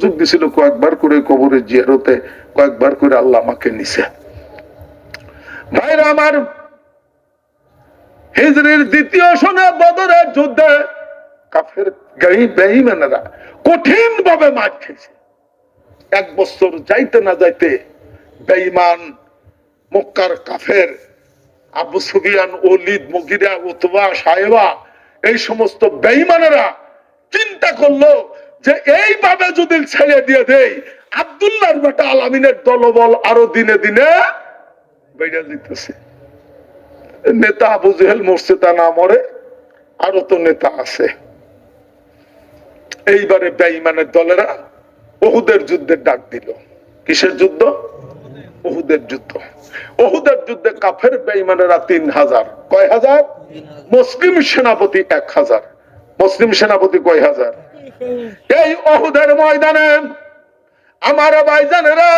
সুযোগ দিছিল কয়েকবার করে কবরের জিয়ারতে, কয়েকবার করে আল্লাহ আমাকে নিছে। ভাইরা আমার, হিজরির দ্বিতীয় সোনা বদরের যুদ্ধে কাফের গাই বেঈমানেরা কঠিন ভাবে মার খেয়েছে। এক বছর যাইতে না যাইতে বেঈমান মক্কার কাফের Abu Sufyan, Walid, Mughira, Utba, সাহেবা, এই সমস্ত বেঈমানেরা চিন্তা করল যে এইভাবে যদি ছেড়ে দিয়ে দেই আব্দুল্লাহর বেটা আলামিনের দলবল আরও দিনে দিনে বেড়ে দিতেছে নেতা আবু জেহেল মরছে তা না মরে আরও তো নেতা আছে। এইবারে বেঈমানের দলেরা বহুদের যুদ্ধের ডাক দিল। কিসের যুদ্ধ? ওহুদের যুদ্ধ। ওহুদের যুদ্ধে কাফের বেঈমানেরা তিন হাজার। কয় হাজার। মুসলিম সেনাপতি এক হাজার। মুসলিম সেনাপতি কয় হাজার? এই ওহুদের ময়দানে আমার ভাইজানেরা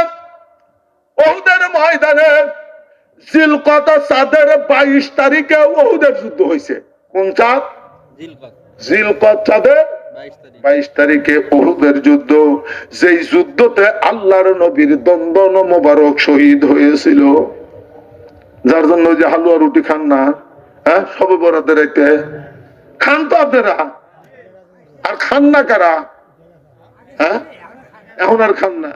ওহুদের ময়দানে জিলকত চাঁদের বাইশ তারিখে ওহুদের যুদ্ধ হয়েছে কোন চাঁদ জিলকত। চাঁদের বাইশ তারিখে। যুদ্ধ। যেই যুদ্ধতে আল্লাহর নবীর দন্দন মোবারক শহীদ হয়েছিল। যার জন্য যে হালুয়া রুটি খান না হ্যাঁ সবে বরাতে রেখে খান তো আপনারা। আর খান না কারা? হ্যাঁ? এখন আর খান না।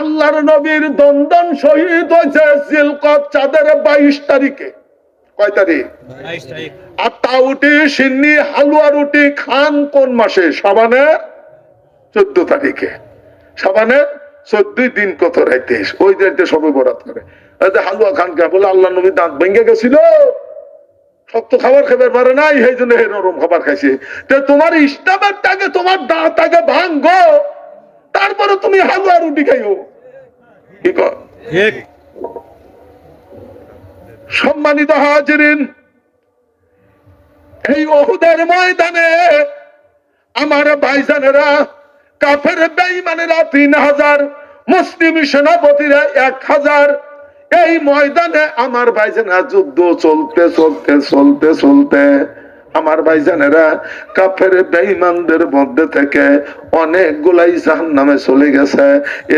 আল্লাহর নবীর দন্দন শহীদ হয়েছে সিলকত চাঁদের বাইশ তারিখে। কয় তারিখ? আর তাউটি সিন্নি হালুয়া রুটি খান কোন মাসে? সাবানের চোদ্দ তারিখে। সাবানের চোদ্দই দিন কত রাইতে? ওই সবে বরাত করে। হালুয়া খান কে বলে আল্লাহ নবী দাঁত ভেঙে গেছিল। শক্ত খাবার খাবার পারে নাই সেই জন্য হে নরম খাবার খাইছে। তো তোমার ইস্টামের টাকে তোমার দাঁত আগে ভাঙ্গো তারপরে তুমি হালুয়া রুটি খাইও। কি সম্মানিত হাজিরিন এই ওহুদের ময়দানে আমার ভাইজানেরা কাফের বেঈমানেরা তিন হাজার মুসলিম সেনাপতিরা এক হাজার এই ময়দানে আমার ভাইজানা যুদ্ধ চলতে চলতে চলতে চলতে। আমার ভাইজানেরা, কাফের বেঈমানদের মধ্যে থেকে অনেকগুলাই জাহান নামে চলে গেছে।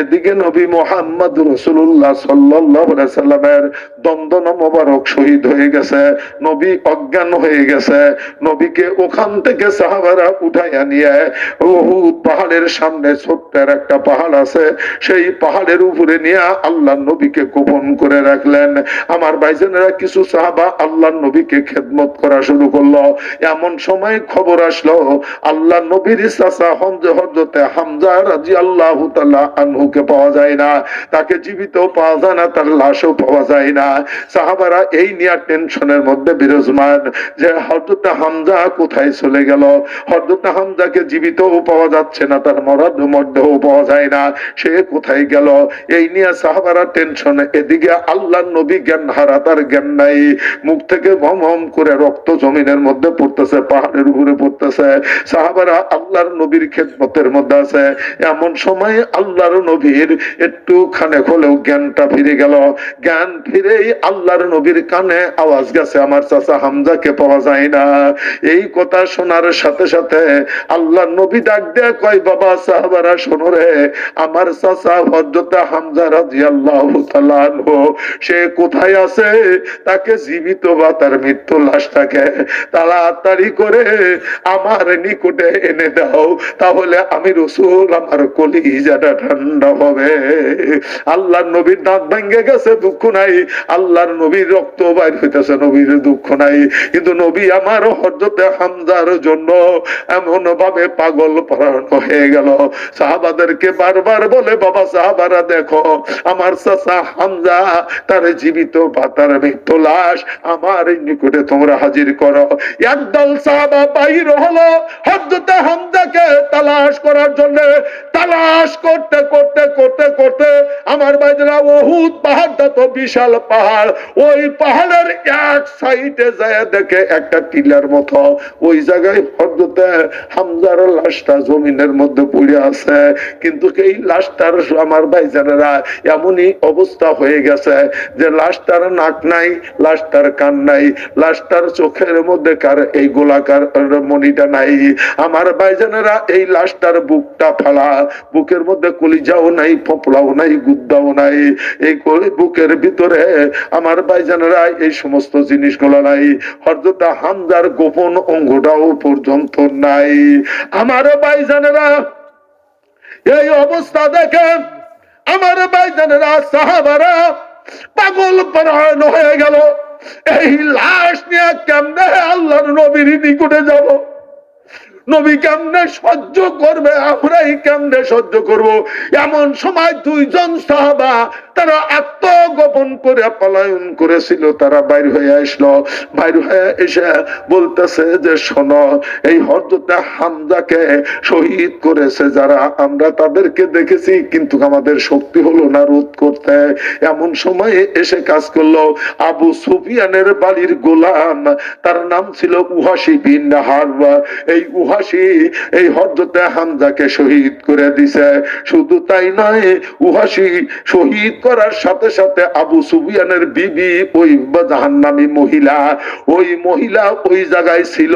এদিকে নবী মোহাম্মদ রসুল্লাহ সাল্লামের দন্দন মোবারক শহীদ হয়ে গেছে, নবী অজ্ঞান হয়ে গেছে। নবীকে ওখান থেকে সাহাবারা উঠাইয়া নিয়ে বহুত পাহাড়ের সামনে ছোট্টের একটা পাহাড় আছে, সেই পাহাড়ের উপরে নিয়ে আল্লাহ নবীকে গোপন করে রাখলেন। আমার ভাইজানেরা কিছু সাহাবা আল্লাহ নবীকে খেদমত করা শুরু করল। এমন সময় খবর আসলো, আল্লাহ নবীর চাচা হজরতে হামজা রাজি আল্লাহ আনহুকে পাওয়া যায় না। তাকে জীবিত পাওয়া যায় না, তার লাশও পাওয়া যায় না। সাহাবারা এই নিয়ে টেনশনের মধ্যে বিরাজমান যে হজরতে হামজা কোথায় চলে গেল? হজরতে হামজাকে জীবিতও পাওয়া যাচ্ছে না, তার মরাদ মধ্যেও পাওয়া যায় না। সে কোথায় গেল? এই নিয়ে সাহাবারা টেনশনে, এদিকে আল্লাহ নবী জ্ঞান হারা তার জ্ঞান নাই। মুখ থেকে ভম করে রক্ত জমিনের মধ্যে পড়তেছে, পাহাড়ের উপরে পড়তেছে, সাহাবারা আল্লাহর নবীর খেদমতের মধ্যে আছে। এমন সময় আল্লাহর নবীর একটু খানে হলেও জ্ঞানটা ফিরে গেল। জ্ঞান ফিরেই আল্লাহর নবীর কানে আওয়াজ গেছে, আমার চাচা হামজাকে পাওয়া যায় না। এই কথা শোনার সাথে সাথে আল্লাহ নবী ডাক দেয়া, কয় বাবা, সাহাবারা শোনো রে, আমার চাচা হজরত হামজা তাআলা আনহু, সে কোথায় আছে? তাকে জীবিত বা তার মৃত্যু লাশটাকে তাড়াতাড়ি করে আমার নিকটে এনে দাও, তাহলে আমি রসুল আমার কলিজাটা ঠান্ডা হবে আল্লাহর নবীর দাঁত ভেঙে গেছে, দুঃখ নাই। আল্লাহর নবীর রক্ত বাইর হইতেছে, নবীর দুঃখ নাই। কিন্তু নবী আমার হজরতে হামজার জন্য এমন ভাবে পাগল পরানো হয়ে গেল। সাহাবাদেরকে বারবার বলে, বাবা সাহাবারা দেখো, আমার চাচা হামজা, তার জীবিত বা তার মৃত্যু লাশ আমার নিকটে তোমরা হাজির করো। একদল সাহাবা বাহির হলো হজরতে হামজাকে তালাশ করার জন্য। তালাশ করতে করতে করতে করতে আমার বাইজরা বহুত পাহাড়টা তো বিশাল পাহাড়, ওই পাহাড়ের এক সাইডে যায় দেখে একটা টিলার মতো। ওই জায়গায় হজরতে হামজার লাশটা জমিনের মধ্যে পড়ে আছে। কিন্তু এই লাশটার আমার ভাইজানেরা এমনই অবস্থা হয়ে গেছে যে লাশটার নাক নাই, লাশটার কান নাই, লাশটার চোখের মধ্যে কার এই গোলাকার মনিটা নাই। আমার ভাইজানেরা এই লাশটার বুকটা ফালা। বুকের মধ্যে কলিজাও নাই, ফপলাও নাই, গুদ্দাও নাই। এই বুকের ভিতরে আমার ভাইজানেরা এই সমস্ত জিনিসগুলো নাই। হরজতা হামজার গোপন অঙ্গটাও পর্যন্ত নাই। আমার ভাইজানেরা এই অবস্থা দেখে আমার ভাইজানেরা সাহাবারা পাগল পরায়ণ হয়ে গেল। এই লাশ নিয়ে কেমনে আল্লাহর নবীর নিকটে যাব? নবী কেমনে সহ্য করবে? আমরাই কেমনে সহ্য করব? এমন সময় দুইজন সাহাবা, তারা আত্মগোপন করে, পলায়ন করেছিল, তারা বাইর হয়ে আসলো। বাইর হয়ে এসে বলতেছে যে, শোনো, এই হরজতে হামজাকে শহীদ করেছে যারা। আমরা তাদেরকে দেখেছি, কিন্তু আমাদের শক্তি হলো না রোধ করতে। এমন সময়ে এসে কাজ করল আবু সুফিয়ানের বাড়ির গোলাম। তার নাম ছিল উহাসি বিন হারবা। এই উহাসি, এই হরজতে হামজাকে শহীদ করে দিছে। শুধু তাই নয়, উহাসি শহীদ করার সাথে সাথে আবু সুফিয়ানের বিবি ওই জাহান্নামী মহিলা, ওই মহিলা ওই জায়গায় ছিল।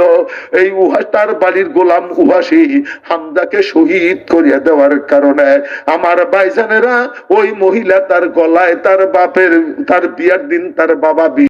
এই উহা, তার বাড়ির গোলাম উহাসি হামদাকে শহীদ করিয়া দেওয়ার কারণে আমার ভাইজানেরা ওই মহিলা তার গলায় তার বাপের, তার বিয়ার দিন তার বাবা